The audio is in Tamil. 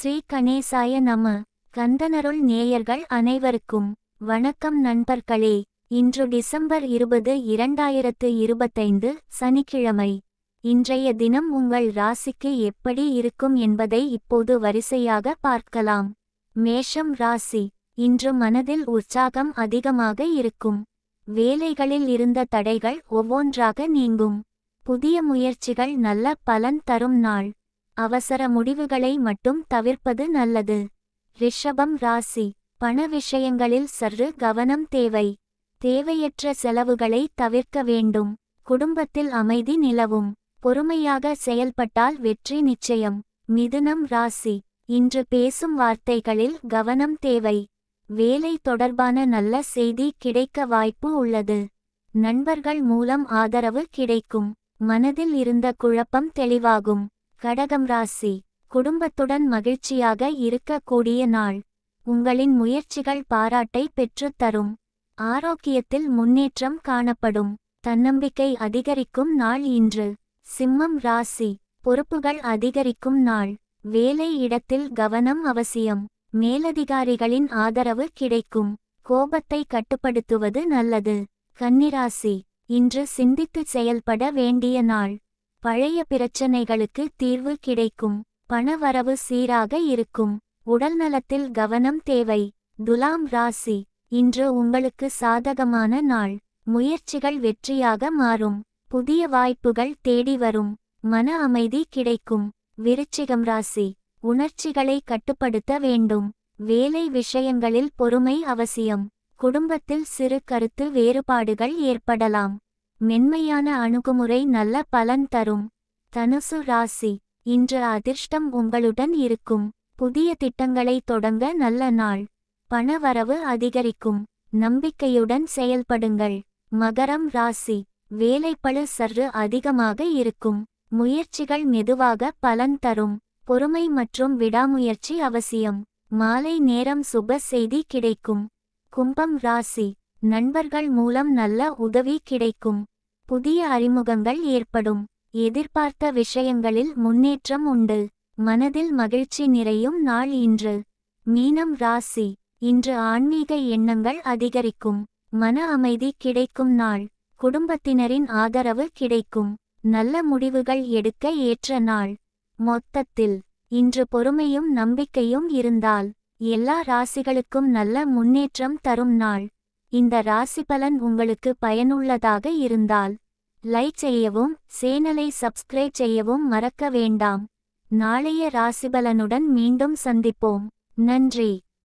ஸ்ரீ கணேசாய நம. கந்தனருள் நேயர்கள் அனைவருக்கும் வணக்கம் நண்பர்களே. இன்று டிசம்பர் இருபது இரண்டாயிரத்து இருபத்தைந்து சனிக்கிழமை. இன்றைய தினம் உங்கள் ராசிக்கு எப்படி இருக்கும் என்பதை இப்போது வரிசையாக பார்க்கலாம். மேஷம் ராசி. இன்று மனதில் உற்சாகம் அதிகமாக இருக்கும். வேலைகளில் இருந்த தடைகள் ஒவ்வொன்றாக நீங்கும். புதிய முயற்சிகள் நல்ல பலன் தரும் நாள். அவசர முடிவுகளை மட்டும் தவிர்ப்பது நல்லது. ரிஷபம் ராசி. பண விஷயங்களில் சற்று கவனம் தேவை. தேவையற்ற செலவுகளை தவிர்க்க வேண்டும். குடும்பத்தில் அமைதி நிலவும். பொறுமையாக செயல்பட்டால் வெற்றி நிச்சயம். மிதுனம் ராசி. இன்று பேசும் வார்த்தைகளில் கவனம் தேவை. வேலை தொடர்பான நல்ல செய்தி கிடைக்க வாய்ப்பு உள்ளது. நண்பர்கள் மூலம் ஆதரவு கிடைக்கும். மனதில் இருந்த குழப்பம் தெளிவாகும். கடகம் ராசி குடும்பத்துடன் மகிழ்ச்சியாக இருக்கக்கூடிய நாள். உங்களின் முயற்சிகள் பாராட்டை பெற்றுத் தரும். ஆரோக்கியத்தில் முன்னேற்றம் காணப்படும். தன்னம்பிக்கை அதிகரிக்கும் நாள் இன்று. சிம்மம் ராசி பொறுப்புகள் அதிகரிக்கும் நாள். வேலை இடத்தில் கவனம் அவசியம். மேலதிகாரிகளின் ஆதரவு கிடைக்கும். கோபத்தை கட்டுப்படுத்துவது நல்லது. கன்னிராசி இன்று சிந்தித்து செயல்பட வேண்டிய நாள். பழைய பிரச்சனைகளுக்கு தீர்வு கிடைக்கும். பணவரவு சீராக இருக்கும். உடல்நலத்தில் கவனம் தேவை. துலாம் ராசி. இன்று உங்களுக்கு சாதகமான நாள். முயற்சிகள் வெற்றியாக மாறும். புதிய வாய்ப்புகள் தேடி வரும். மன அமைதி கிடைக்கும். விருச்சிகம் ராசி. உணர்ச்சிகளை கட்டுப்படுத்த வேண்டும். வேலை விஷயங்களில் பொறுமை அவசியம். குடும்பத்தில் சிறு கருத்து வேறுபாடுகள் ஏற்படலாம். மென்மையான அணுகுமுறை நல்ல பலன் தரும். தனுசு ராசி இன்று அதிர்ஷ்டம் உங்களுடன் இருக்கும். புதிய திட்டங்களை தொடங்க நல்ல நாள். பணவரவு அதிகரிக்கும். நம்பிக்கையுடன் செயல்படுங்கள். மகரம் ராசி வேலைப்பழு சற்று அதிகமாக இருக்கும். முயற்சிகள் மெதுவாக பலன் தரும். பொறுமை மற்றும் விடாமுயற்சி அவசியம். மாலை நேரம் சுப செய்தி கிடைக்கும். கும்பம் ராசி நண்பர்கள் மூலம் நல்ல உதவி கிடைக்கும். புதிய அறிமுகங்கள் ஏற்படும். எதிர்பார்த்த விஷயங்களில் முன்னேற்றம் உண்டு. மனதில் மகிழ்ச்சி நிறையும் நாள் இன்று. மீனம் ராசி. இன்று ஆன்மீக எண்ணங்கள் அதிகரிக்கும். மன அமைதி கிடைக்கும் நாள். குடும்பத்தினரின் ஆதரவு கிடைக்கும். நல்ல முடிவுகள் எடுக்க ஏற்ற நாள். மொத்தத்தில் இன்று பொறுமையும் நம்பிக்கையும் இருந்தால் எல்லா ராசிகளுக்கும் நல்ல முன்னேற்றம் தரும் நாள். இந்த ராசி பலன் உங்களுக்கு பயனுள்ளதாக இருந்தால் லைக் செய்யவும் சேனலை சப்ஸ்கிரைப் செய்யவும் மறக்க வேண்டாம். நாளைய ராசிபலனுடன் மீண்டும் சந்திப்போம். நன்றி.